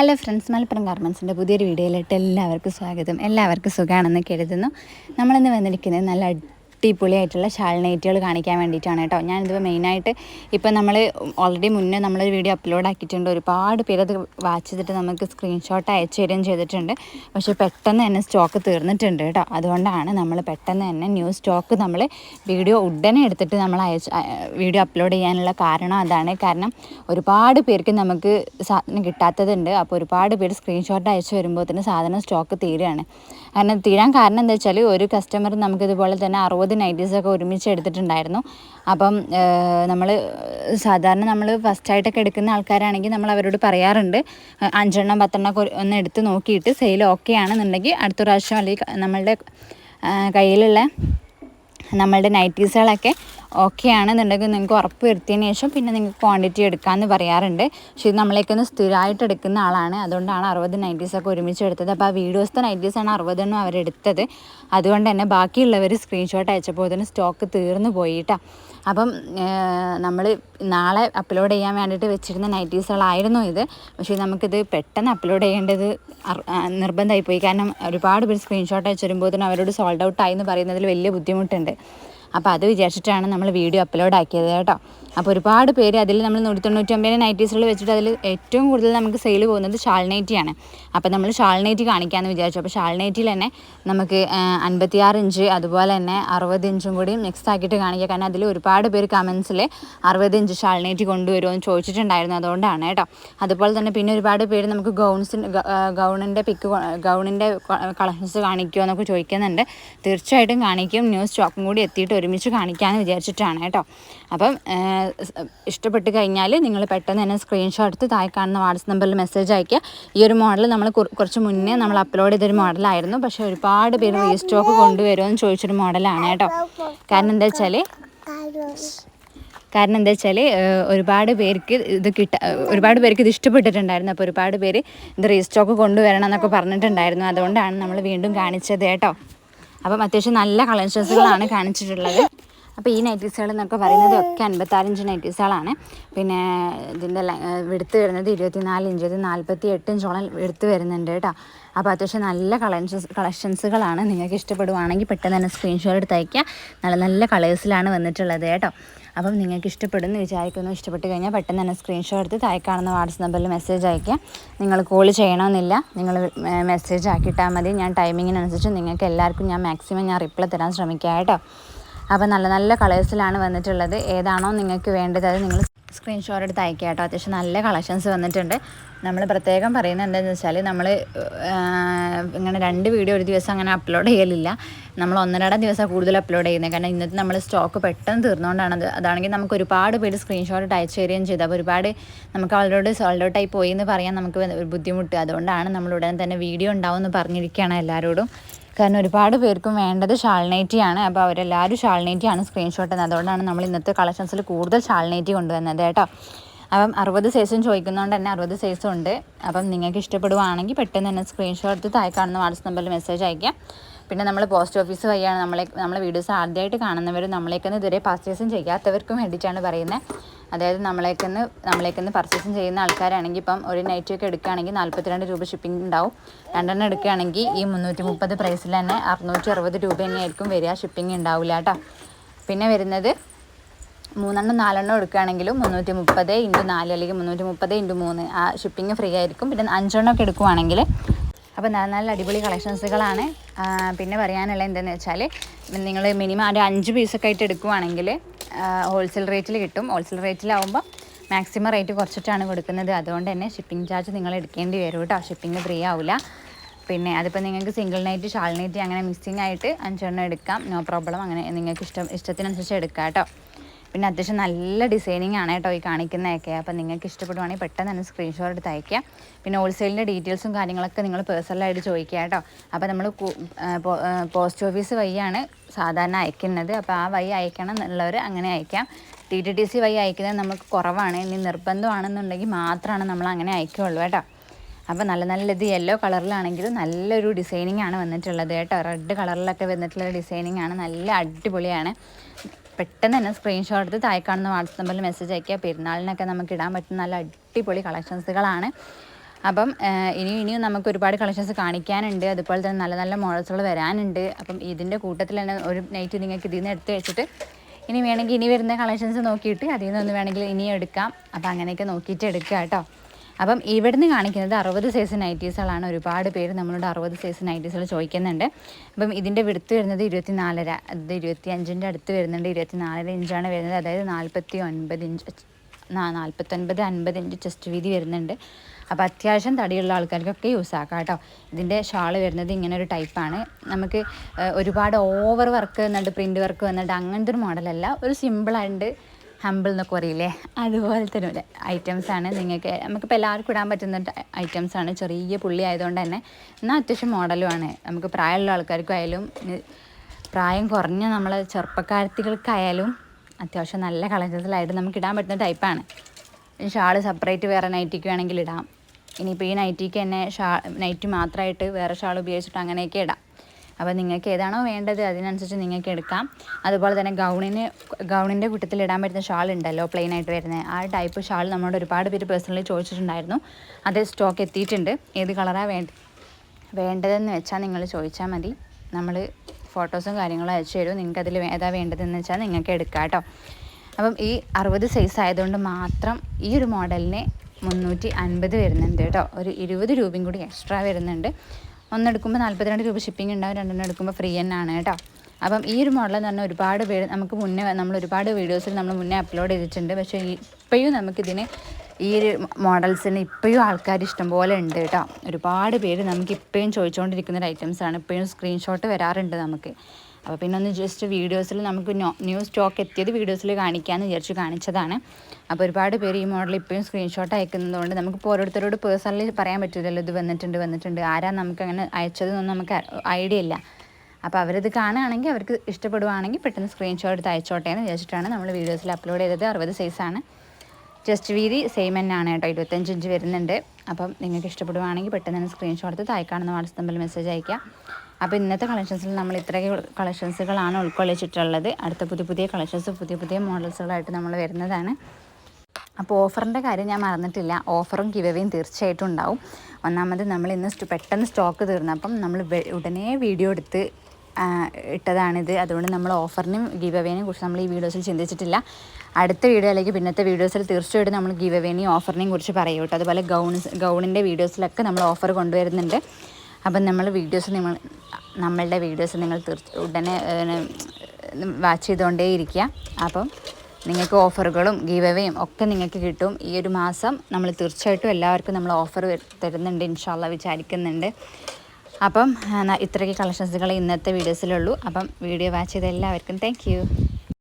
Hello friends Malappuram ഗാർമെൻസിന്റെ പുതിയൊരു വീഡിയോയിലിട്ട് എല്ലാവർക്കും സ്വാഗതം. എല്ലാവർക്കും സുഖമാണെന്ന് കരുതുന്നു. നമ്മളിന്ന് വന്നിരിക്കുന്നത് നല്ല അടിപൊളിയായിട്ടുള്ള ഷാൾ നൈറ്റുകൾ കാണിക്കാൻ വേണ്ടിയിട്ടാണ് കേട്ടോ. ഞാനിത് മെയിനായിട്ട് ഇപ്പം നമ്മൾ ഓൾറെഡി മുന്നേ നമ്മളൊരു വീഡിയോ അപ്ലോഡ് ആക്കിയിട്ടുണ്ട്. ഒരുപാട് പേര് അത് വാച്ച് ചെയ്തിട്ട് നമുക്ക് സ്ക്രീൻഷോട്ട് അയച്ചു തരികയും ചെയ്തിട്ടുണ്ട്. പക്ഷേ പെട്ടെന്ന് തന്നെ സ്റ്റോക്ക് തീർന്നിട്ടുണ്ട് കേട്ടോ. അതുകൊണ്ടാണ് നമ്മൾ പെട്ടെന്ന് തന്നെ ന്യൂ സ്റ്റോക്ക് നമ്മൾ വീഡിയോ ഉടനെ എടുത്തിട്ട് നമ്മൾ അയച്ച് വീഡിയോ അപ്ലോഡ് ചെയ്യാനുള്ള കാരണം അതാണ്. കാരണം ഒരുപാട് പേർക്ക് നമുക്ക് സാധനം കിട്ടാത്തതുണ്ട്. അപ്പോൾ ഒരുപാട് പേര് സ്ക്രീൻഷോട്ട് അയച്ചു വരുമ്പോൾ തന്നെ സാധനം സ്റ്റോക്ക് തീരുകയാണ്. കാരണം തീരാൻ കാരണം എന്താ വെച്ചാൽ ഒരു കസ്റ്റമർ നമുക്കിതുപോലെ തന്നെ അറുപത് നൈറ്റീസൊക്കെ ഒരുമിച്ച് എടുത്തിട്ടുണ്ടായിരുന്നു. അപ്പം നമ്മൾ സാധാരണ നമ്മൾ ഫസ്റ്റായിട്ടൊക്കെ എടുക്കുന്ന ആൾക്കാരാണെങ്കിൽ നമ്മൾ അവരോട് പറയാറുണ്ട് അഞ്ചെണ്ണം പത്തെണ്ണം ഒക്കെ ഒന്ന് എടുത്ത് നോക്കിയിട്ട് സെയിൽ ഓക്കെ ആണെന്നുണ്ടെങ്കിൽ അടുത്ത പ്രാവശ്യം അല്ലെങ്കിൽ നമ്മളുടെ കയ്യിലുള്ള നമ്മളുടെ നൈറ്റീസുകളൊക്കെ ഓക്കെ ആണെന്നുണ്ടെങ്കിൽ നിങ്ങൾക്ക് ഉറപ്പ് വരുത്തിയതിന് ശേഷം പിന്നെ നിങ്ങൾക്ക് ക്വാണ്ടിറ്റി എടുക്കാമെന്ന് പറയാറുണ്ട്. പക്ഷേ ഇത് നമ്മളേക്കൊന്ന് സ്ഥിരമായിട്ട് എടുക്കുന്ന ആളാണ്. അതുകൊണ്ടാണ് അറുപത് നൈറ്റീസൊക്കെ ഒരുമിച്ച് എടുത്തത്. അപ്പോൾ ആ വീഡിയോസിന്റെ നൈറ്റീസാണ് അറുപതെണ്ണം അവരെടുത്തത്. അതുകൊണ്ട് തന്നെ ബാക്കിയുള്ളവർ സ്ക്രീൻഷോട്ട് അയച്ചപ്പോൾ തന്നെ സ്റ്റോക്ക് തീർന്നു പോയിട്ടാ അപ്പം നമ്മൾ നാളെ അപ്ലോഡ് ചെയ്യാൻ വേണ്ടിയിട്ട് വെച്ചിരുന്ന നൈറ്റീസുകളായിരുന്നു ഇത്. പക്ഷേ നമുക്കിത് പെട്ടെന്ന് അപ്ലോഡ് ചെയ്യേണ്ടത് നിർബന്ധമായി പോയി. കാരണം ഒരുപാട് പേര് സ്ക്രീൻഷോട്ട് അയച്ചു വരുമ്പോൾ തന്നെ അവരോട് സോൾഡ് ഔട്ട് ആയി എന്ന് പറയുന്നതിൽ വലിയ ബുദ്ധിമുട്ടുണ്ട്. അപ്പോൾ അത് വിചാരിച്ചിട്ടാണ് നമ്മൾ വീഡിയോ അപ്ലോഡ് ആക്കിയത് കേട്ടോ. അപ്പോൾ ഒരുപാട് പേര് അതിൽ നമ്മൾ നൂറ്റി തൊണ്ണൂറ്റൊമ്പത് നൈറ്റീസുകൾ വെച്ചിട്ട് അതിൽ ഏറ്റവും കൂടുതൽ നമുക്ക് സെയിൽ പോകുന്നത് ഷാൾ നൈറ്റിയാണ് അപ്പോൾ നമ്മൾ ഷാൾ നൈറ്റി കാണിക്കാമെന്ന് വിചാരിച്ചു. അപ്പോൾ ഷാൾ നൈറ്റിൽ തന്നെ നമുക്ക് അൻപത്തിയാറ് ഇഞ്ച് അതുപോലെ തന്നെ അറുപത് ഇഞ്ചും കൂടി മിക്സ് ആക്കിയിട്ട് കാണിക്കുക കാരണം അതിൽ ഒരുപാട് പേര് കമൻസിൽ അറുപത് ഇഞ്ച് ഷാൾ നൈറ്റി കൊണ്ടുവരുമോ എന്ന് ചോദിച്ചിട്ടുണ്ടായിരുന്നു അതുകൊണ്ടാണ് കേട്ടോ. അതുപോലെ തന്നെ പിന്നെ ഒരുപാട് പേര് നമുക്ക് ഗൗൺസിന് ഗൗണിന്റെ പിക്ക് ഗൗണിന്റെ കളക്ഷൻസ് കാണിക്കുമോ എന്നൊക്കെ ചോദിക്കുന്നുണ്ട്. തീർച്ചയായിട്ടും കാണിക്കും. ന്യൂസ് സ്റ്റോക്കും കൂടി എത്തിയിട്ട് ഒരുമിച്ച് കാണിക്കാമെന്ന് വിചാരിച്ചിട്ടാണ് കേട്ടോ. അപ്പം ഇഷ്ടപ്പെട്ട് കഴിഞ്ഞാൽ നിങ്ങൾ പെട്ടെന്ന് തന്നെ സ്ക്രീൻഷോട്ട് എടുത്ത് താഴെ കാണുന്ന വാട്സപ്പ് നമ്പറിൽ മെസ്സേജ് അയക്കുക ഈ ഒരു മോഡൽ നമ്മൾ കുറച്ച് മുന്നേ നമ്മൾ അപ്ലോഡ് ചെയ്തൊരു മോഡലായിരുന്നു പക്ഷേ ഒരുപാട് പേര് റീസ്റ്റോക്ക് സ്റ്റോക്ക് എന്ന് ചോദിച്ചൊരു മോഡലാണ് കേട്ടോ. കാരണം എന്താ വെച്ചാൽ കാരണം എന്താ വെച്ചാൽ ഒരുപാട് പേർക്ക് ഇത് കിട്ട ഒരുപാട് പേർക്ക് ഇത് ഇഷ്ടപ്പെട്ടിട്ടുണ്ടായിരുന്നു. അപ്പോൾ ഒരുപാട് പേര് ഇത് റീസ്റ്റോക്ക് കൊണ്ടുവരണം എന്നൊക്കെ പറഞ്ഞിട്ടുണ്ടായിരുന്നു. അതുകൊണ്ടാണ് നമ്മൾ വീണ്ടും കാണിച്ചത് കേട്ടോ. അപ്പം അത്യാവശ്യം നല്ല കളക്ഷൻസുകളാണ് കാണിച്ചിട്ടുള്ളത്. അപ്പോൾ ഈ നൈറ്റീസുകൾ എന്നൊക്കെ പറയുന്നത് ഒക്കെ അൻപത്താറിഞ്ച് നൈറ്റീസുകളാണ് പിന്നെ ഇതിന്റെ എടുത്ത് വരുന്നത് ഇരുപത്തിനാല് ഇഞ്ച് നാൽപ്പത്തി എട്ട് ഇഞ്ചോളം എടുത്ത് വരുന്നുണ്ട് കേട്ടോ അപ്പോൾ അത്യാവശ്യം നല്ല കളക്ഷൻസ് കളക്ഷൻസുകളാണ്. നിങ്ങൾക്ക് ഇഷ്ടപ്പെടുവാണെങ്കിൽ പെട്ടെന്ന് തന്നെ സ്ക്രീൻഷോട്ട് എടുത്ത് അയക്കുക നല്ല നല്ല കളേഴ്സിലാണ് വന്നിട്ടുള്ളത് കേട്ടോ അപ്പം നിങ്ങൾക്ക് ഇഷ്ടപ്പെടുന്നു വിചാരിക്കുന്നു ഇഷ്ടപ്പെട്ട് കഴിഞ്ഞാൽ പെട്ടെന്ന് തന്നെ സ്ക്രീൻഷോട്ട് എടുത്ത് താഴെ വാട്സപ്പ് നമ്പറിൽ മെസ്സേജ് അയയ്ക്കുക. നിങ്ങൾ കോൾ ചെയ്യണമെന്നില്ല നിങ്ങൾ മെസ്സേജ് ആക്കിയിട്ടാൽ മതി. ഞാൻ ടൈമിങ്ങിനനുസരിച്ച് നിങ്ങൾക്ക് എല്ലാവർക്കും ഞാൻ മാക്സിമം ഞാൻ റിപ്ലൈ തരാൻ ശ്രമിക്കാം കേട്ടോ അപ്പോൾ നല്ല നല്ല കളേഴ്സിലാണ് വന്നിട്ടുള്ളത്. ഏതാണോ നിങ്ങൾക്ക് വേണ്ടത് അത് നിങ്ങൾ സ്ക്രീൻഷോട്ട് എടുത്ത് അയക്കുക കേട്ടോ. അത്യാവശ്യം നല്ല കളക്ഷൻസ് വന്നിട്ടുണ്ട്. നമ്മൾ പ്രത്യേകം പറയുന്നത് എന്താണെന്ന് വെച്ചാൽ നമ്മൾ ഇങ്ങനെ രണ്ട് വീഡിയോ ഒരു ദിവസം അങ്ങനെ അപ്ലോഡ് ചെയ്യലില്ല. നമ്മൾ ഒന്നരട ദിവസം കൂടുതൽ അപ്ലോഡ് ചെയ്യുന്നത്. കാരണം ഇന്നത്തെ നമ്മൾ സ്റ്റോക്ക് പെട്ടെന്ന് തീർന്നുകൊണ്ടാണ് അത്. അതാണെങ്കിൽ നമുക്ക് ഒരുപാട് പേര് സ്ക്രീൻഷോട്ട് അയച്ചു തരികയും ചെയ്തു. അപ്പോൾ ഒരുപാട് നമുക്ക് അവരോട് സോൾഡ് ഔട്ട് ആയി പോയി എന്ന് പറയാൻ നമുക്ക് ബുദ്ധിമുട്ട്. അതുകൊണ്ടാണ് നമ്മൾ ഉടനെ തന്നെ വീഡിയോ ഉണ്ടാവും എന്ന് പറഞ്ഞിരിക്കുകയാണ് എല്ലാവരോടും കാരണം ഒരുപാട് പേർക്കും വേണ്ടത് ഷാൾനൈറ്റിയാണ് അപ്പോൾ അവരെല്ലാവരും ഷാൾനൈറ്റിയാണ് സ്ക്രീൻഷോട്ട് എന്ന് അതുകൊണ്ടാണ് നമ്മൾ ഇന്നത്തെ കളക്ഷൻസിൽ കൂടുതൽ ഷാൾനൈറ്റി കൊണ്ടുവന്നത് കേട്ടോ. അപ്പം അറുപത് സൈസും ചോദിക്കുന്നതുകൊണ്ട് തന്നെ അറുപത് സൈസും ഉണ്ട്. അപ്പം നിങ്ങൾക്ക് ഇഷ്ടപ്പെടുവാണെങ്കിൽ പെട്ടെന്ന് തന്നെ സ്ക്രീൻഷോട്ട് എടുത്ത് താഴെ കാണുന്ന വാട്സപ്പ് നമ്പറിൽ മെസ്സേജ് അയക്കാം. പിന്നെ നമ്മൾ പോസ്റ്റ് ഓഫീസ് വഴിയാണ് നമ്മളെ നമ്മളെ വീഡിയോസ് ആദ്യമായിട്ട് കാണുന്നവർ നമ്മളേക്കൊന്ന് ഇതുവരെ പർച്ചേസും ചെയ്യാത്തവർക്കും വേണ്ടിയിട്ടാണ് പറയുന്നത് അതായത് നമ്മളേക്കൊന്ന് നമ്മളേക്കൊന്ന് പർച്ചേസും ചെയ്യുന്ന ആൾക്കാരാണെങ്കിൽ ഇപ്പം ഒരു നൈറ്റ് ഒക്കെ എടുക്കുകയാണെങ്കിൽ നാൽപ്പത്തിരണ്ട് രൂപ ഷിപ്പിംഗ് ഉണ്ടാവും. രണ്ടെണ്ണം എടുക്കുകയാണെങ്കിൽ ഈ മുന്നൂറ്റി മുപ്പത് പ്രൈസിൽ തന്നെ അറുന്നൂറ്റി അറുപത് രൂപ തന്നെയായിരിക്കും വരിക ഷിപ്പിംഗ് ഉണ്ടാവില്ല കേട്ടോ. പിന്നെ വരുന്നത് മൂന്നെണ്ണം നാലെണ്ണം എടുക്കുകയാണെങ്കിലും മുന്നൂറ്റി മുപ്പത് ഇന്റു നാല് അല്ലെങ്കിൽ മുന്നൂറ്റി മുപ്പത് ഇന്റു മൂന്ന് ആ ഷിപ്പിംഗ് ഫ്രീ ആയിരിക്കും. പിന്നെ അഞ്ചെണ്ണം ഒക്കെ എടുക്കുവാണെങ്കിൽ അപ്പോൾ നല്ല നല്ല അടിപൊളി കളക്ഷൻസുകളാണ്. പിന്നെ പറയാനുള്ള എന്താണെന്ന് വെച്ചാൽ നിങ്ങൾ മിനിമം ഒരു അഞ്ച് പീസൊക്കെ ആയിട്ട് എടുക്കുവാണെങ്കിൽ ഹോൾസെയിൽ റേറ്റിൽ കിട്ടും. ഹോൾസെയിൽ റേറ്റിലാവുമ്പോൾ മാക്സിമം റേറ്റ് കുറച്ചിട്ടാണ് കൊടുക്കുന്നത്. അതുകൊണ്ട് തന്നെ ഷിപ്പിംഗ് ചാർജ് നിങ്ങൾ എടുക്കേണ്ടി വരും കേട്ടോ ഷിപ്പിംഗ് ഫ്രീ ആവില്ല പിന്നെ അതിപ്പോൾ നിങ്ങൾക്ക് സിംഗിൾ നൈറ്റ് ഷാൾ നൈറ്റ് അങ്ങനെ മിക്സിംഗ് ആയിട്ട് അഞ്ചെണ്ണം എടുക്കാം. നോ പ്രോബ്ലം അങ്ങനെ നിങ്ങൾക്ക് ഇഷ്ടം ഇഷ്ടത്തിനനുസരിച്ച് എടുക്കാം കേട്ടോ പിന്നെ അത്യാവശ്യം നല്ല ഡിസൈനിങ് ആണ് കേട്ടോ ഈ കാണിക്കുന്നതൊക്കെ. അപ്പോൾ നിങ്ങൾക്ക് ഇഷ്ടപ്പെടുവാണെങ്കിൽ പെട്ടെന്ന് തന്നെ സ്ക്രീൻഷോട്ട് എടുത്ത് അയക്കുക പിന്നെ ഹോൾസെയിലിന്റെ ഡീറ്റെയിൽസും കാര്യങ്ങളൊക്കെ നിങ്ങൾ പേഴ്സണലായിട്ട് ചോദിക്കുക കേട്ടോ. അപ്പോൾ നമ്മൾ പോസ്റ്റ് ഓഫീസ് വഴിയാണ് സാധാരണ അയക്കുന്നത്. അപ്പോൾ ആ വഴി അയക്കണം എന്നുള്ളവർ അങ്ങനെ അയക്കാം. ടി ടി ടി സി വഴി അയക്കുന്നത് നമുക്ക് കുറവാണ്. ഇനി നിർബന്ധമാണെന്നുണ്ടെങ്കിൽ മാത്രമാണ് നമ്മൾ അങ്ങനെ അയക്കുകയുള്ളൂ കേട്ടോ. അപ്പോൾ നല്ല നല്ല ഇത് യെല്ലോ കളറിലാണെങ്കിലും നല്ലൊരു ഡിസൈനിങ് ആണ് വന്നിട്ടുള്ളത് കേട്ടോ. റെഡ് കളറിലൊക്കെ വന്നിട്ടുള്ള ഡിസൈനിങ് ആണ്. നല്ല അടിപൊളിയാണ്. പെട്ടെന്ന് തന്നെ സ്ക്രീൻഷോട്ട് എടുത്ത് താഴെ കാണുന്ന വാട്സപ്പ് നമ്പറിൽ മെസ്സേജ് അയക്കുക. പെരുന്നാളിനൊക്കെ നമുക്ക് ഇടാൻ പറ്റുന്ന നല്ല അടിപൊളി കളക്ഷൻസുകളാണ് അപ്പം ഇനിയും ഇനിയും നമുക്ക് ഒരുപാട് കളക്ഷൻസ് കാണിക്കാനുണ്ട്. അതുപോലെ തന്നെ നല്ല നല്ല മോഡൽസുകൾ വരാനുണ്ട്. അപ്പം ഇതിന്റെ കൂട്ടത്തിൽ തന്നെ ഒരു നൈറ്റ് നിങ്ങൾക്ക് ഇതിൽ നിന്ന് എടുത്ത് വെച്ചിട്ട് ഇനി വേണമെങ്കിൽ ഇനി വരുന്ന കളക്ഷൻസ് നോക്കിയിട്ട് അതിൽ നിന്ന് വേണമെങ്കിൽ ഇനിയും എടുക്കാം. അപ്പം അങ്ങനെയൊക്കെ നോക്കിയിട്ട് എടുക്കുക കേട്ടോ. അപ്പം ഇവിടുന്ന് കാണിക്കുന്നത് അറുപത് സൈസ് നൈറ്റീസുകളാണ് ഒരുപാട് പേര് നമ്മളോട് അറുപത് സൈസ് നൈറ്റീസുകൾ ചോദിക്കുന്നുണ്ട്. അപ്പം ഇതിന്റെ വിടുത്ത് വരുന്നത് ഇരുപത്തി നാലര അത് ഇരുപത്തി അഞ്ചിന്റെ അടുത്ത് വരുന്നുണ്ട്. ഇരുപത്തി നാലര ഇഞ്ചാണ് വരുന്നത്. അതായത് നാൽപ്പത്തി ഒൻപത് ഇഞ്ച് നാൽപ്പത്തൊൻപത് അൻപത് ഇഞ്ച് ചെസ്റ്റ് വീതി വരുന്നുണ്ട്. അപ്പോൾ അത്യാവശ്യം തടിയുള്ള ആൾക്കാർക്കൊക്കെ യൂസ് ആക്കാം കേട്ടോ. ഇതിന്റെ ഷാൾ വരുന്നത് ഇങ്ങനെ ഒരു ടൈപ്പാണ് നമുക്ക് ഒരുപാട് ഓവർ വർക്ക് വന്നിട്ട് പ്രിന്റ് വർക്ക് വന്നിട്ട് അങ്ങനത്തെ ഒരു മോഡലല്ല ഒരു സിമ്പിളായിട്ട് ഹമ്പിൾ എന്നൊക്കെ പറയില്ലേ? അതുപോലത്തെ ഒരു ഐറ്റംസ് ആണ്. നിങ്ങൾക്ക് നമുക്കിപ്പോൾ എല്ലാവർക്കും ഇടാൻ പറ്റുന്ന ഐറ്റംസ് ആണ്. ചെറിയ പുള്ളി ആയതുകൊണ്ട് തന്നെ. എന്നാൽ അത്യാവശ്യം മോഡലുമാണ് നമുക്ക് പ്രായമുള്ള ആൾക്കാർക്കും ആയാലും പ്രായം കുറഞ്ഞ നമ്മളെ ചെറുപ്പക്കാരത്തികൾക്കായാലും അത്യാവശ്യം നല്ല കളക്ഷൻസിലായിട്ട് നമുക്ക് ഇടാൻ പറ്റുന്ന ടൈപ്പാണ് ഷാൾ സെപ്പറേറ്റ് വേറെ നൈറ്റിക്ക് വേണമെങ്കിൽ ഇടാം. ഇനിയിപ്പോൾ ഈ നൈറ്റിക്ക് തന്നെ ഷാ നൈറ്റ് മാത്രമായിട്ട് വേറെ ഷാൾ ഉപയോഗിച്ചിട്ട് അങ്ങനെയൊക്കെ ഇടാം. അപ്പോൾ നിങ്ങൾക്ക് ഏതാണോ വേണ്ടത് അതിനനുസരിച്ച് നിങ്ങൾക്ക് എടുക്കാം. അതുപോലെ തന്നെ ഗൗണിന് ഗൗണിന്റെ കൂട്ടത്തിൽ ഇടാൻ പറ്റുന്ന ഷാൾ ഉണ്ടല്ലോ പ്ലെയിൻ ആയിട്ട് വരുന്നത് ആ ടൈപ്പ് ഷാൾ നമ്മളോട് ഒരുപാട് പേര് പേഴ്സണലി ചോദിച്ചിട്ടുണ്ടായിരുന്നു. അത് സ്റ്റോക്ക് എത്തിയിട്ടുണ്ട്. ഏത് കളറാണ് വേണ്ട വേണ്ടതെന്ന് വെച്ചാൽ നിങ്ങൾ ചോദിച്ചാൽ മതി. നമ്മൾ ഫോട്ടോസും കാര്യങ്ങളും അയച്ചു തരും. നിങ്ങൾക്ക് അതിൽ ഏതാ വേണ്ടതെന്ന് വെച്ചാൽ നിങ്ങൾക്ക് എടുക്കാം കേട്ടോ. അപ്പം ഈ അറുപത് സൈസ് ആയതുകൊണ്ട് മാത്രം ഈ ഒരു മോഡലിന് മുന്നൂറ്റി അൻപത് വരുന്നുണ്ട് കേട്ടോ. ഒരു ഇരുപത് രൂപയും കൂടി എക്സ്ട്രാ വരുന്നുണ്ട്. ഒന്നെടുക്കുമ്പോൾ നാൽപ്പത്തിരണ്ട് രൂപ ഷിപ്പിംഗ് ഉണ്ടാവും രണ്ടെണ്ണം എടുക്കുമ്പോൾ ഫ്രീ തന്നെയാണ് കേട്ടോ. അപ്പം ഈ ഒരു മോഡൽ എന്ന് പറഞ്ഞാൽ ഒരുപാട് പേര് നമുക്ക് മുന്നേ നമ്മൾ ഒരുപാട് വീഡിയോസിൽ നമ്മൾ മുന്നേ അപ്ലോഡ് ചെയ്തിട്ടുണ്ട്. പക്ഷേ ഇപ്പോഴും നമുക്കിതിന് ഈ ഒരു മോഡൽസിന് ഇപ്പോഴും ആൾക്കാർ ഇഷ്ടംപോലെ ഉണ്ട് കേട്ടോ. ഒരുപാട് പേര് നമുക്ക് ഇപ്പോഴും ചോദിച്ചുകൊണ്ടിരിക്കുന്ന ഒരു ഐറ്റംസാണ് ഇപ്പോഴും സ്ക്രീൻഷോട്ട് വരാറുണ്ട് നമുക്ക്. അപ്പോൾ പിന്നെ ഒന്ന് ജസ്റ്റ് വീഡിയോസിൽ നമുക്ക് ന്യൂ സ്റ്റോക്ക് എത്തിയത് വീഡിയോസിൽ കാണിക്കാമെന്ന് വിചാരിച്ച് കാണിച്ചതാണ്. അപ്പോൾ ഒരുപാട് പേര് ഈ മോഡൽ ഇപ്പോഴും സ്ക്രീൻഷോട്ട് അയക്കുന്നതുകൊണ്ട് നമുക്കിപ്പോൾ ഓരോരുത്തരോട് പേഴ്സണലി പറയാൻ പറ്റില്ലല്ലോ ഇത് വന്നിട്ടുണ്ട് വന്നിട്ടുണ്ട് ആരാ നമുക്ക് അങ്ങനെ അയച്ചതെന്നൊന്നും നമുക്ക് ഐഡിയ ഇല്ല. അപ്പോൾ അവരത് കാണുകയാണെങ്കിൽ അവർക്ക് ഇഷ്ടപ്പെടുവാണെങ്കിൽ പെട്ടെന്ന് സ്ക്രീൻഷോട്ട് എടുത്ത് അയച്ചോട്ടെ എന്ന് വിചാരിച്ചിട്ടാണ് നമ്മൾ വീഡിയോസിൽ അപ്ലോഡ് ചെയ്തത്. അറുപത് സൈസാണ് ജസ്റ്റ് വീതി സെയിം തന്നെയാണ് കേട്ടോ ഇരുപത്തഞ്ച് ഇഞ്ച് വരുന്നുണ്ട്. അപ്പം നിങ്ങൾക്ക് ഇഷ്ടപ്പെടുവാണെങ്കിൽ പെട്ടെന്ന് തന്നെ സ്ക്രീൻഷോട്ട് എടുത്ത് തായ്ക്കാണെന്ന് വാട്സപ്പിൽ മെസ്സേജ് അയക്കുക അപ്പോൾ ഇന്നത്തെ കളക്ഷൻസിൽ നമ്മൾ ഇത്രയൊക്കെ കളക്ഷൻസുകളാണ് ഉൾക്കൊള്ളിച്ചിട്ടുള്ളത്. അടുത്ത പുതിയ പുതിയ കളക്ഷൻസ് പുതിയ പുതിയ മോഡൽസുകളായിട്ട് നമ്മൾ വരുന്നതാണ്. അപ്പോൾ ഓഫറിന്റെ കാര്യം ഞാൻ മറന്നിട്ടില്ല. ഓഫറും ഗിവവേയും തീർച്ചയായിട്ടും ഉണ്ടാവും. ഒന്നാമത് നമ്മൾ ഇന്ന് പെട്ടെന്ന് സ്റ്റോക്ക് തീർന്നപ്പം നമ്മൾ ഉടനെ വീഡിയോ എടുത്ത് ഇട്ടതാണിത്. അതുകൊണ്ട് നമ്മൾ ഓഫറിനും ഗീവവേനെയും കുറിച്ച് നമ്മൾ ഈ വീഡിയോസിൽ ചിന്തിച്ചിട്ടില്ല. അടുത്ത വീഡിയോ അല്ലെങ്കിൽ പിന്നത്തെ വീഡിയോസിൽ തീർച്ചയായിട്ടും നമ്മൾ ഗീവവേനെയും ഓഫറിനെയും കുറിച്ച് പറയും അതുപോലെ ഗൗൺ ഗൗണിന്റെ വീഡിയോസിലൊക്കെ നമ്മൾ ഓഫർ കൊണ്ടുവരുന്നുണ്ട്. അപ്പം നമ്മൾ വീഡിയോസ് നിങ്ങൾ നമ്മളുടെ വീഡിയോസ് നിങ്ങൾ തീർച്ച ഉടനെ വാച്ച് ചെയ്തുകൊണ്ടേ ഇരിക്കുക. അപ്പം നിങ്ങൾക്ക് ഓഫറുകളും ഗീവവേയും ഒക്കെ നിങ്ങൾക്ക് കിട്ടും. ഈ ഒരു മാസം നമ്മൾ തീർച്ചയായിട്ടും എല്ലാവർക്കും നമ്മൾ ഓഫർ തരുന്നുണ്ട് ഇൻഷാല്ല വിചാരിക്കുന്നുണ്ട്. അപ്പം ഇത്രയ്ക്ക് കളക്ഷൻസുകൾ ഇന്നത്തെ വീഡിയോസിലുള്ളൂ. അപ്പം വീഡിയോ വാച്ച് ചെയ്ത എല്ലാവർക്കും താങ്ക്